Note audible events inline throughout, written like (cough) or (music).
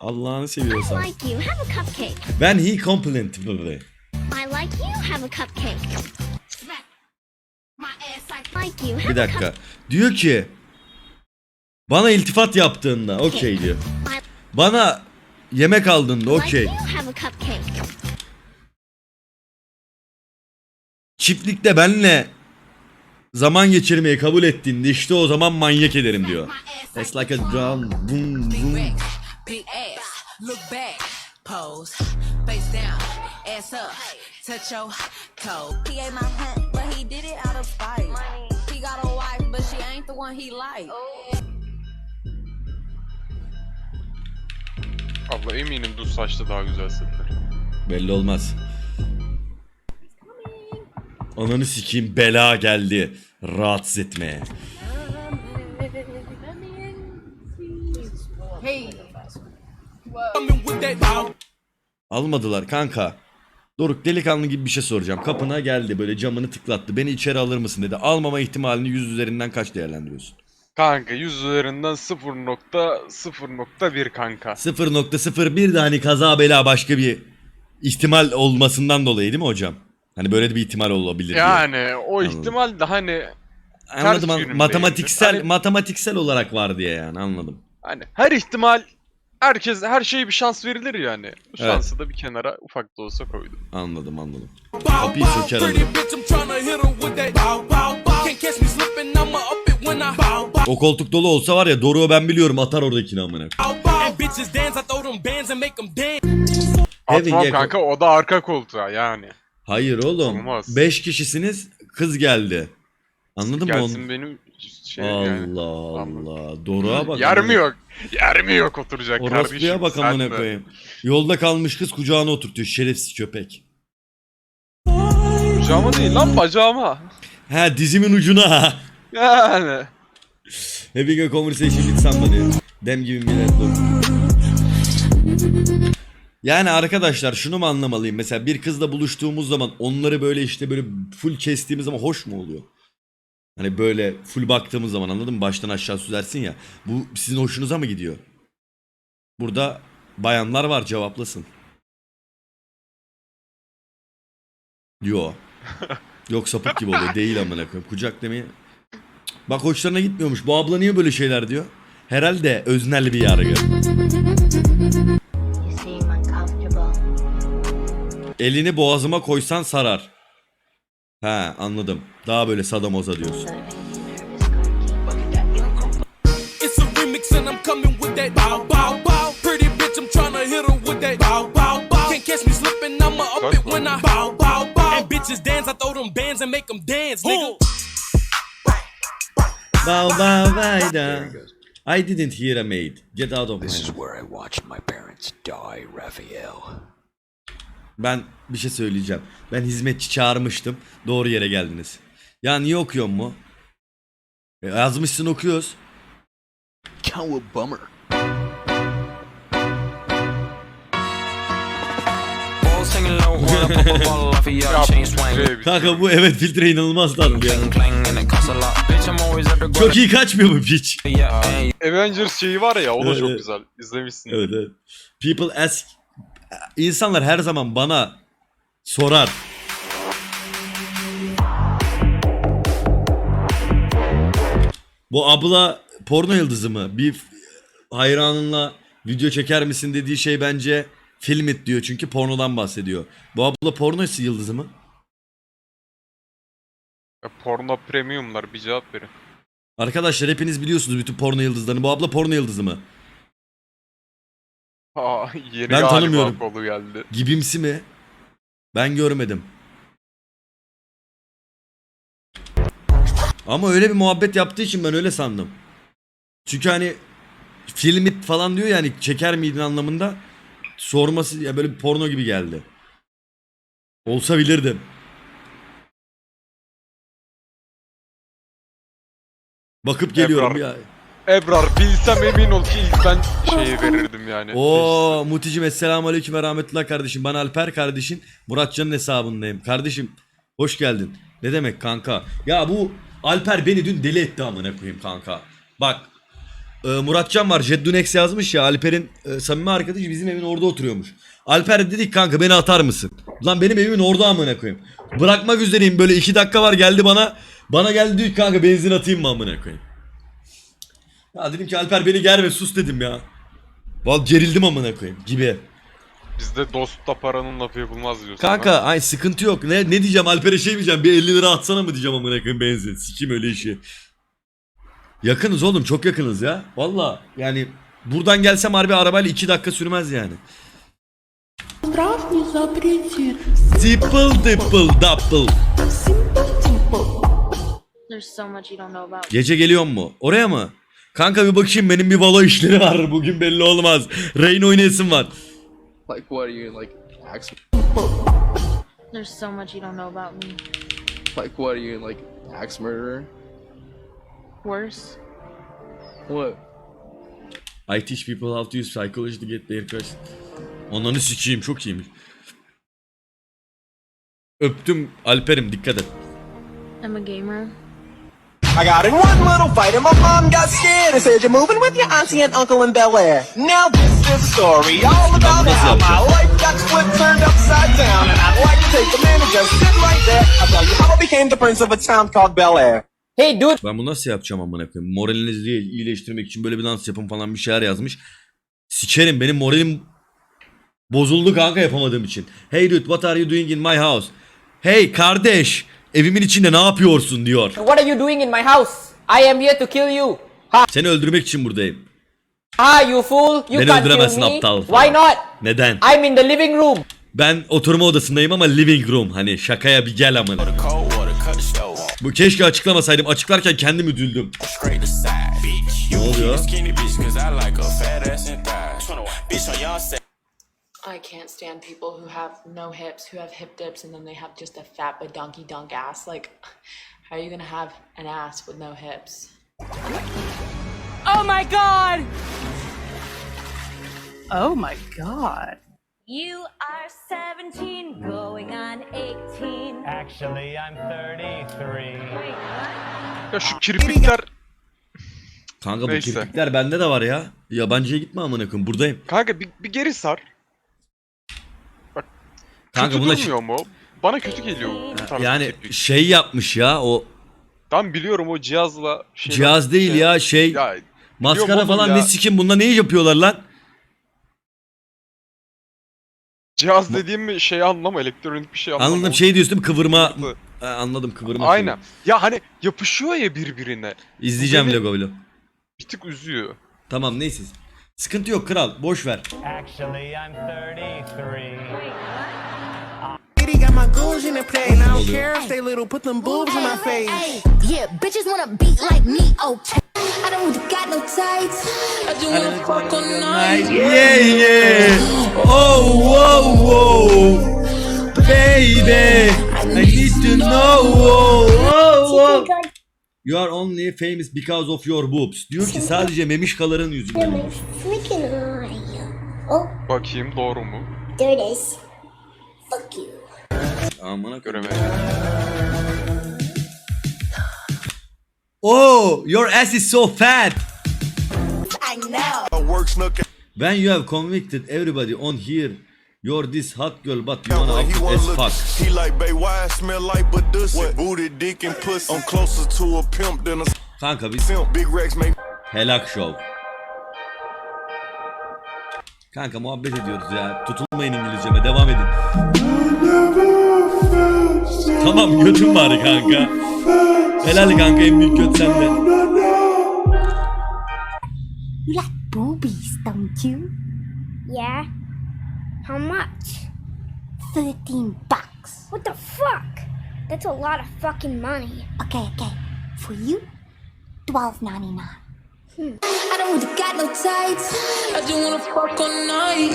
Allah'ını seviyorsan. like you, have a cupcake. Ben he compliment. I like you, have a cupcake. Like you, have Bir dakika. Diyor ki bana iltifat yaptığında okey diyor. Bana yemek aldığında okey. Çiftlikte benle zaman geçirmeyi kabul ettiğinde işte o zaman manyak ederim diyor. It's like a drum. Boom, boom. Big ass, look back, pose, face down, ass up, touch your toe. He ate my hunt, but he did it out of spite. He got a wife, but she ain't the one he like. Abla eminim düz saçlı daha güzel sefer. Belli olmaz. Ananı sikeyim bela geldi. Rahatsız etmeye. Almadılar kanka. Doruk delikanlı gibi bir şey soracağım. Kapına geldi böyle camını tıklattı. Beni içeri alır mısın dedi. Almama ihtimalini 100 üzerinden kaç değerlendiriyorsun? Kanka 100 üzerinden 0.0.1 kanka. 0.01 de hani kaza bela başka bir ihtimal olmasından dolayı değil mi hocam? Hani böyle de bir ihtimal olabilir diye. Yani o Anladım. ihtimal de hani Anladım. Matematiksel Hani- matematiksel olarak var diye yani anladım. hani her ihtimal herkes her şeye bir şans verilir yani. Bu Evet. şansı da bir kenara ufak da olsa koydum. Anladım anladım. Kapıyı söker alırım. O koltuk dolu olsa var ya Doruk'u ben biliyorum atar oradakini amına. Having Atmam a- kanka o da arka koltuğa yani. Hayır oğlum. Olmaz. 5 kişisiniz kız geldi. Anladın mı Gelsin onu? benim şey yani. Allah Anladım. Allah. Doruk'a bak. Yer mi yok? Yer mi yok oturacak Orospuya kardeşim? bak sen amına koyayım. Yolda kalmış kız kucağına oturtuyor şerefsiz köpek. Kucağıma değil lan bacağıma. Ha dizimin ucuna. (laughs) Yani. Having a conversation with somebody. Dem gibi millet. Yani arkadaşlar şunu mu anlamalıyım? Mesela bir kızla buluştuğumuz zaman onları böyle işte böyle full kestiğimiz zaman hoş mu oluyor? Hani böyle full baktığımız zaman anladın mı? Baştan aşağı süzersin ya. Bu sizin hoşunuza mı gidiyor? Burada bayanlar var cevaplasın. Yo. (laughs) Yok sapık gibi oluyor. Değil amına koyayım. Kucak demeyi. Bak hoşlarına gitmiyormuş. Bu abla niye böyle şeyler diyor? Herhalde öznel bir yargı. Elini boğazıma koysan sarar. He anladım. Daha böyle sadamoza diyorsun. Bow, bow, bow. Pretty bitch, I'm tryna hit her with that bow, bow, bow. Can't catch me slipping, I'ma up it when I bow, bow, bow. And bitches dance, I throw them bands and make them dance, nigga. Bow bow vayda. I didn't hear a maid. Get out of my This is where I watched my parents die, Raphael. Ben bir şey söyleyeceğim. Ben hizmetçi çağırmıştım. Doğru yere geldiniz. Ya niye okuyor mu? E, yazmışsın okuyoruz. Off of your Ya chain bu swing. bir- Kanka bu evet filtre inanılmaz tatlı ya. Çok iyi kaçmıyor bu piç. Avengers şeyi var ya o da Evet, çok güzel. İzlemişsin. Evet evet. People ask insanlar her zaman bana sorar. Bu abla porno yıldızı mı? Bir hayranınla video çeker misin dediği şey bence film it diyor çünkü pornodan bahsediyor. Bu abla porno yıldızı mı? Ya, Porno premiumlar bir cevap verin. Arkadaşlar hepiniz biliyorsunuz bütün porno yıldızlarını. Bu abla porno yıldızı mı? Aa, yeni Ben galiba tanımıyorum. kolu geldi. Gibimsi mi? Ben görmedim. Ama öyle bir muhabbet yaptığı için ben öyle sandım. Çünkü hani film it falan diyor yani çeker miydin anlamında sorması ya böyle bir porno gibi geldi. Olsa bilirdim. Bakıp geliyorum Ebrar. ya. Ebrar bilsem emin ol ki ilk ben şeyi verirdim yani. Oo Muticim esselamu aleyküm ve rahmetullah kardeşim. Ben Alper kardeşin Muratcan'ın hesabındayım. Kardeşim hoş geldin. Ne demek kanka? Ya bu Alper beni dün deli etti amına koyayım kanka. Bak e, Muratcan var. Jeddunex yazmış ya. Alper'in e, samimi arkadaşı bizim evin orada oturuyormuş. Alper dedik kanka beni atar mısın? Lan benim evimin orada amına koyayım. Bırakmak üzereyim böyle iki dakika var geldi bana. Bana geldi diyor ki, kanka benzin atayım mı amına koyayım. Ya dedim ki Alper beni germe sus dedim ya. Vallahi gerildim amına koyayım gibi. Bizde dostla paranın lafı yapılmaz diyorsun. Kanka ha? ay sıkıntı yok. Ne ne diyeceğim Alper'e şey diyeceğim. Bir 50 lira atsana mı diyeceğim amına koyayım benzin. Sikim öyle işi. Yakınız oğlum çok yakınız ya. Valla yani buradan gelsem harbi arabayla 2 dakika sürmez yani. Zipple dipple double. There's so much you don't know about Gece geliyor mu? Oraya mı? Kanka bir bakayım benim bir balo işleri var. (laughs) Bugün belli olmaz. Rain oynayasım var. Like, what are you like? Axe? There's so much you don't know about me. Like, what are you like? Axe murderer? Worse. What? I teach people how to use psychology to get their crush. Onları sikeyim çok iyiymiş. Öptüm Alper'im dikkat et. I'm a gamer. I got in one little fight and my mom got scared and said you're moving with your auntie and uncle in Bel Air. Now this is a story all about how my life got split, turned upside down, and I'd like to take a minute just sit right there. I'll tell you how I became the prince of a town called Bel Air. Hey dude, Ben bunu nasıl yapacağım amına koyayım? Moralinizi iyileştirmek için böyle bir dans yapın falan bir şeyler yazmış. Sikerim benim moralim bozuldu kanka yapamadığım için. Hey dude what are you doing in my house? Hey kardeş evimin içinde ne yapıyorsun diyor. what are you doing in my house? I am here to kill you. Ha Seni öldürmek için buradayım. ha you fool, you Beni can't öldüremezsin kill me. aptal. Why not? Neden? I'm in the living room. Ben oturma odasındayım ama living room hani şakaya bir gel amına. Bu keşke açıklamasaydım. Açıklarken kendim üzüldüm. Ne oluyor? I can't stand people who have no hips, who have hip dips, and then they have just a fat but donkey dunk ass. Like, how are you gonna have an ass with no hips? Oh my god! Oh my god. You are 17, going on 18. Actually, I'm 33. Ya şu kirpikler... Kanka bu Neyse. kirpikler bende de var ya. Yabancıya gitme amına koyayım. Buradayım. Kanka bir, bir geri sar. Kanka kötü buna durmuyor mu? Bana kötü geliyor bu tarz yani kirpik. şey yapmış ya o Ben biliyorum o cihazla... şeyler- cihaz değil şey- ya şey Ya maskara oğlum falan ya. ne sikim bunda neyi yapıyorlar lan? cihaz dediğim mi şey anlam elektronik bir şey anlam. Anladım şey diyorsun değil mi? kıvırma sıkıntı. Ha, anladım kıvırma. Aynen. Ya hani yapışıyor ya birbirine. şeyi. İzleyeceğim Beni- vlogu vlog. Bir tık üzüyor. Tamam neyse. Sıkıntı yok kral boş ver. Actually, I'm 33. Got my goons in the play. And I don't care if they little, put them boobs in my face. Yeah, bitches wanna beat like me, okay. I don't got no tights. I just wanna fuck all night. Yeah yeah. Oh wow wow. Baby, I need to know. Oh, oh, oh. You are only famous because of your boobs. Diyor ki sadece memişkaların yüzünden. Freaking. Oh, Bakayım doğru mu? there it is. Fuck you. Amına. Oh, your ass is so fat. I know. When you have convicted everybody on here, you're this hot girl, but you wanna up as fuck. He like, babe, why I smell like Badusi? Booty, dick, and pussy. I'm closer to a pimp than a Kanka biz. Big Rex make helak show. Kanka muhabbet ediyoruz ya. Tutulmayın İngilizceme devam edin. Tamam götüm var kanka. Helal kanka en büyük göt sende. You like boobies, don't you? Yeah. How much? 13 bucks. What the fuck? That's a lot of fucking money. Okay, okay. For you, twelve ninety nine. Hmm. I don't got no tights. I just wanna fuck all night.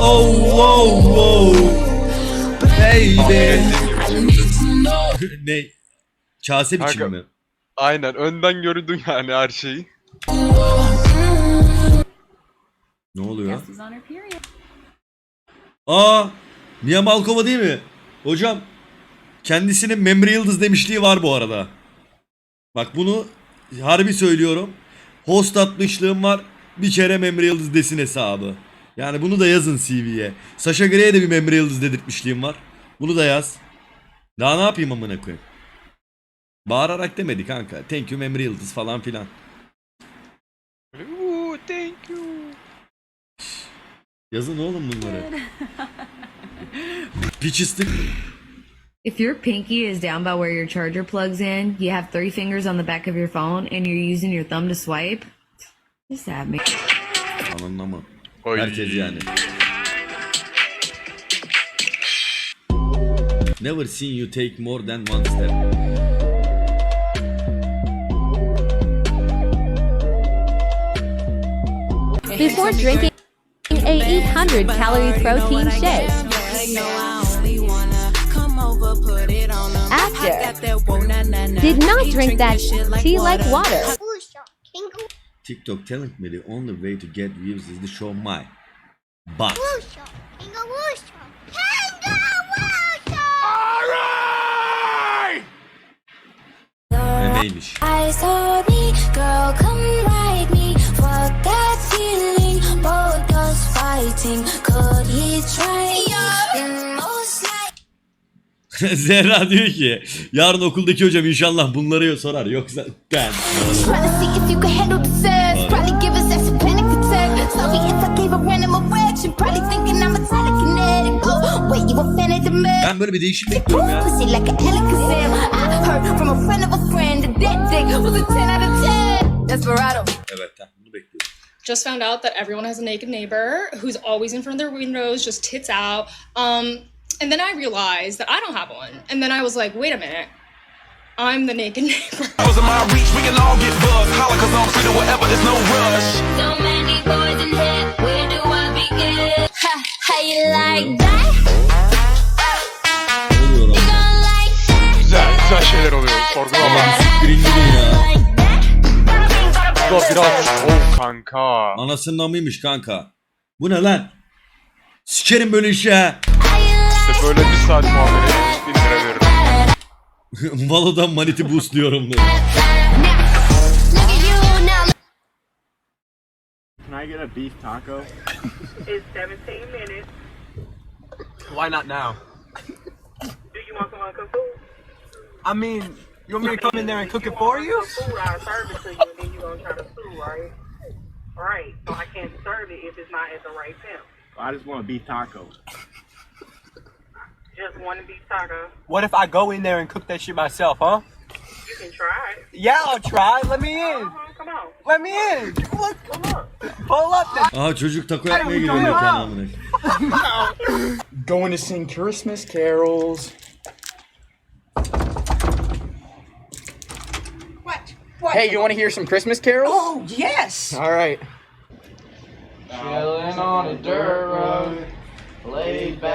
Oh wow wow. Baby. ne? Kase biçim Kanka- mi? Aynen önden gördün yani her şeyi. Ne oluyor? Aa, Mia Malkova değil mi? Hocam, kendisinin Memri Yıldız demişliği var bu arada. Bak bunu harbi söylüyorum. Host atmışlığım var. Bir kere Memre Yıldız desin hesabı. Yani bunu da yazın CV'ye. Sasha Grey'e de bir Memre Yıldız dedirtmişliğim var. Bunu da yaz. Daha ne yapayım amına koyayım? Bağırarak demedi kanka. Thank you Memre Yıldız falan filan. Ooh, thank you. Yazın oğlum bunları. Piçistik. If your pinky is down by where your charger plugs in, you have three fingers on the back of your phone, and you're using your thumb to swipe, just add me. Oy. Herkes yani. Never seen you take more than one step. Before drinking a 800 calorie protein shake. After, did not drink that tea like water. TikTok telling me the only way to get views is to show my butt. (laughs) thinking I'm a telekinetic. Oh, wait, you a fan of the man? Ben böyle bir değişim bekliyorum ya. That was a 10 out of 10. Desperado. Evet bunu bekliyorum. Just found out that everyone has a naked neighbor who's always in front of their windows, just tits out. Um, and then I realized that I don't have one. And then I was like, wait a minute. I'm the naked (laughs) neighbor. Was in my reach, we can all get buzzed. Holla, cause I'm free to whatever, there's no rush. So many boys in here, where do I begin? Ha, how you like that? You gon' like that? Güzel, güzel şeyler oluyor. Sorgulama. Siktirin gidin ya. Like Dur biraz. Oh kanka. Anasının amıymış kanka. Bu ne lan? Sikerim böyle işi ha. İşte böyle bir saat muhabbet edip 1 lira veririm. (laughs) Valo'dan maniti boostluyorum diyor. Look at you now. Can I get a beef taco? (laughs) It's 17 minutes. Why not now? Do you want someone to cook food? I mean, you want me to come in there and cook it for you? Food, I'll serve it to you, and then you're going to try to sue, right? Right. So I can't serve it if it's not at the right temp. I just want to be taco. Just want to be taco. What if I go in there and cook that shit myself, huh? You can try. Yeah, I'll try. Let me in. Uh-huh, come on. Let me in. Look, Come on. pull up then. Aha çocuk taco yapmaya gidiyor mekan amına. (laughs) Going to sing Christmas carols. Hey, you want to hear some Christmas carols? Oh, yes. All right. Chilling on a dirt road, laid back.